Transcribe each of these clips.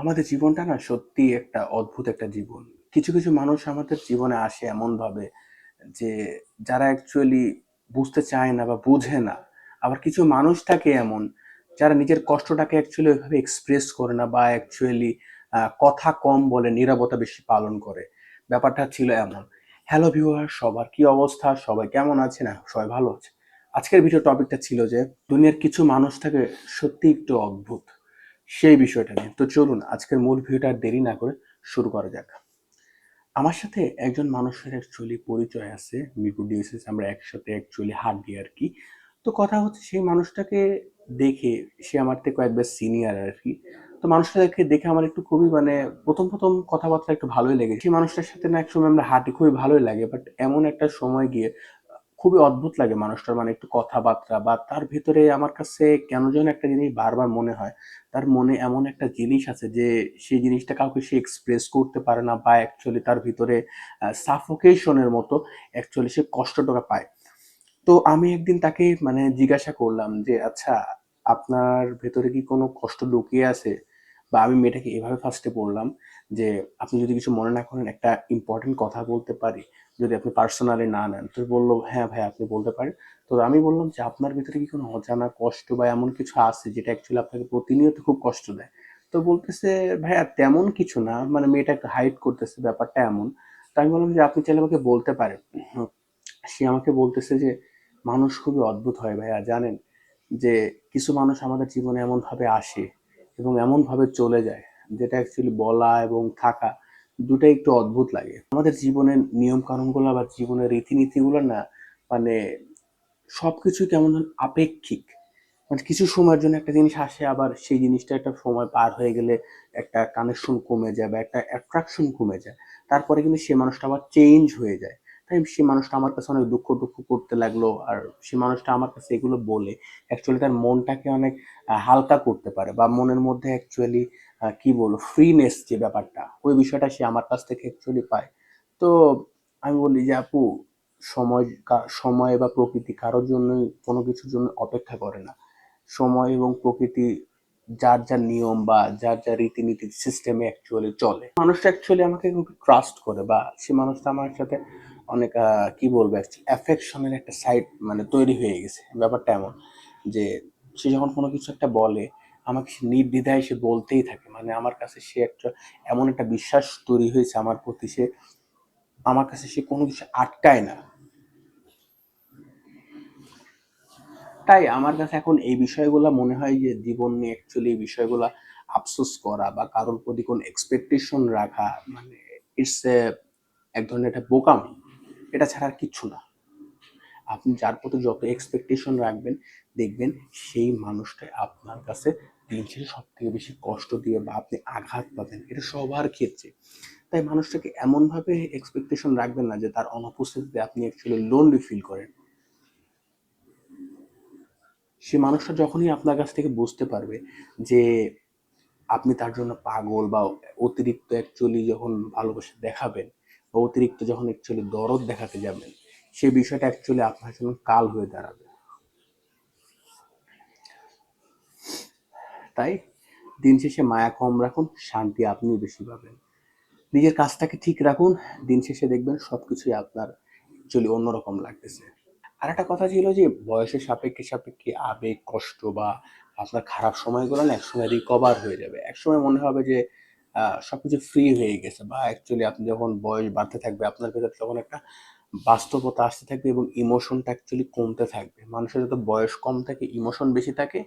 আমাদের জীবনটা না সত্যি একটা অদ্ভুত একটা জীবন। কিছু, কিছু মানুষ আমাদের জীবনে আসে এমনভাবে যে যারা অ্যাকচুয়ালি বুঝতে চায় না বা বুঝে না। আবার কিছু মানুষ থাকে এমন যারা নিজের কষ্টটাকে অ্যাকচুয়ালি ওইভাবে এক্সপ্রেস করে না বা অ্যাকচুয়ালি কথা কম বলে নীরবতা বেশি পালন করে। ব্যাপারটা ছিল এমন। হ্যালো ভিউয়ার সবার কি অবস্থা? সবাই কেমন আছেন? আ সবাই ভালো আছে। আজকের ভিডিও টপিকটা ছিল যে দুনিয়ার কিছু মানুষ থাকে সত্যিই একটু অদ্ভুত। সেই বিষয়টা নিয়ে। তো চলুন আজকের মূল ভিডিওটা আর দেরি না করে শুরু করা যাক। আমার সাথে একজন মানুষের অ্যাকচুয়ালি পরিচয় আছে। মিরপুর ডিওসিস আমরা একসাথে অ্যাকচুয়ালি হাঁটি আরকি। তো কথা হচ্ছে সেই মানুষটাকে দেখে সে আমার থেকে কয়েক সিনিয়র আর কি তো মানুষটাকে দেখে আমার একটু খুবই মানে ১ম, ১ম কথাবার্তা একটু ভালোই লেগেছে। সেই মানুষটার সাথে না একসময় আমরা হাঁটি খুবই ভালোই লাগে। বাট এমন একটা সময় গিয়ে খুবই অদ্ভুত লাগে মানুষটার মানে একটু কথাবার্তা বা তার ভেতরে আমার কাছে কেন যেন একটা জিনিস বারবার মনে হয়। তার মনে এমন একটা জিনিস আছে যে সেই জিনিসটা কাউকে সে এক্সপ্রেস করতে পারে না বা অ্যাকচুয়ালি তার ভিতরে সাফোকেশনের মতো অ্যাকচুয়ালি সে কষ্টটা পায়। তো আমি একদিন তাকে মানে জিজ্ঞাসা করলাম যে, "আচ্ছা আপনার ভেতরে কি কোনো কষ্ট লুকিয়ে আছে?" বা আমি মেয়েটাকে এভাবে ফার্স্টে বললাম যে, "আপনি যদি কিছু মনে না করেন একটা ইম্পর্টেন্ট কথা বলতে পারি? যদি আপনি পার্সোনালি না নেন।" তো বলল "হ্যাঁ ভাইয়া আপনি বলতে পারেন।" তো আমি বললাম যে, "আপনার ভিতরে কি কোনো অজানা কষ্ট বা এমন কিছু আছে যেটা অ্যাকচুয়ালি আপনাকে প্রতিনিয়ত খুব কষ্ট দেয়?" তো বলতেছে, "ভাইয়া তেমন কিছু না।" মানে মেয়েটা একটু হাইড করতেছে ব্যাপারটা এমন। তো আমি বললাম যে, "আপনি চাইলে আমাকে বলতে পারেন।" সে আমাকে বলতেছে যে, "মানুষ খুবই অদ্ভুত হয় ভাইয়া জানেন? যে কিছু মানুষ আমাদের জীবনে এমনভাবে আসে এবং এমনভাবে চলে যায় যেটা অ্যাকচুয়ালি বলা এবং থাকা দুটাই একটু অদ্ভুত লাগে। আমাদের জীবনের নিয়ম কানুনগুলো বা জীবনের রীতিনীতিগুলো না মানে সব কিছু কেমন আপেক্ষিক। মানে কিছু সময়ের জন্য একটা জিনিস আসে, আবার সেই জিনিসটা একটা সময় পার হয়ে গেলে একটা কানেকশন কমে যায় বা একটা অ্যাট্রাকশন কমে যায়। তারপরে কিন্তু সে মানুষটা আবার চেঞ্জ হয়ে যায়। তাই সে মানুষটা আমার কাছে অনেক দুঃখ, দুঃখ করতে লাগল। আর সে মানুষটা আমার কাছে এগুলো বলে অ্যাকচুয়ালি তার মনটাকে অনেক হালকা করতে পারে বা মনের মধ্যে অ্যাকচুয়ালি কি বলব ফ্রিনেস যে ব্যাপারটা ওই বিষয়টা সে আমার কাছ থেকে অ্যাকচুয়ালি পায়। তো আমি বলি যে, "আপু সময় সময় বা প্রকৃতি কারোর জন্যই কোনো কিছুর জন্য অপেক্ষা করে না। সময় এবং প্রকৃতি যার, যার নিয়ম বা যার, যার রীতিনীতি সিস্টেমে অ্যাকচুয়ালি চলে। মানুষটা অ্যাকচুয়ালি আমাকে ট্রাস্ট করে বা সে মানুষটা আমার সাথে অনেক কি বলব অ্যাফেকশন এর একটা সাইড মানে তৈরি হয়ে গেছে। ব্যাপারটা এমন যে, সে যখন কোনো কিছু একটা বলে, আমাকে সে নির্দ্বিধায় সে বলতেই থাকে। মানে আমার কাছে সে একটা, এমন একটা বিশ্বাস তৈরি হয়েছে আমার প্রতি সে, আমার কাছে সে কোনো কিছু আটকায় না। তাই আমার কাছে এখন এই বিষয়গুলো মনে হয় যে, জীবন নিয়ে অ্যাকচুয়ালি এই বিষয়গুলা আফসোস করা বা কারোর প্রতি কোনো এক্সপেকটেশন রাখা মানে ইটস এক ধরনের একটা বোকামি। এটা ছাড়া আর কিচ্ছু না। আপনি যার প্রতি যত এক্সপেকটেশন রাখবেন, দেখবেন সেই মানুষটাই আপনার কাছে দিন শেষে সব থেকে বেশি কষ্ট দিয়ে বা আপনি আঘাত পাবেন। এটা সবার ক্ষেত্রে। তাই মানুষটাকে এমনভাবে এক্সপেকটেশন রাখবেন না যে তার অনুপস্থিতিতে আপনি অ্যাকচুয়ালি লোনলি ফিল করেন। সে মানুষটা যখনই আপনার কাছ থেকে বুঝতে পারবে যে আপনি তার জন্য পাগল বা অতিরিক্ত অ্যাকচুয়ালি যখন ভালোবাসা দেখাবেন বা অতিরিক্ত যখন অ্যাকচুয়ালি দরদ দেখাতে যাবেন, সেই বিষয়টা অ্যাকচুয়ালি আপনার জন্য কাল হয়ে দাঁড়াবে। তাই দিন শেষে মায়া কম রাখুন, শান্তি আপনিই বেশি পাবেন। নিজের কাজটাকে ঠিক রাখুন, দিন শেষে দেখবেন সবকিছুই আপনার অ্যাকচুয়ালি অন্যরকম লাগতেছে। আর একটা কথা ছিল যে বয়সের সাপেক্ষে, সাপেক্ষে আবেগ, কষ্ট বা আপনার খারাপ সময়গুলো না একসময় রিকভার হয়ে যাবে। একসময় মনে হবে যে সবকিছু ফ্রি হয়ে গেছে বা অ্যাকচুয়ালি আপনি যখন বয়স বাড়তে থাকবে আপনার ভেতর তখন একটা বাস্তবতা আসতে থাকবে এবং ইমোশনটা অ্যাকচুয়ালি কমতে থাকবে। মানুষের যত বয়স কম থাকে ইমোশন বেশি থাকে।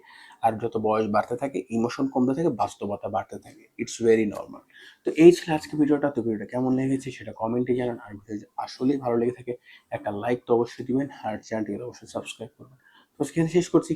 আর যত বয়স বাড়তে থাকে ইমোশন কমতে থাকে, বাস্তবতা বাড়তে থাকে। ইটস ভেরি নর্মাল তো এই ছিল আজকের ভিডিওটা। তো ভিডিওটা কেমন লেগেছে সেটা কমেন্টে জানান। আর ভিডিও আসলেই ভালো লেগে থাকে একটা লাইক তো অবশ্যই দিবেন আর চ্যানেলটিকে অবশ্যই সাবস্ক্রাইব করবেন। তো সেখানে শেষ করছি।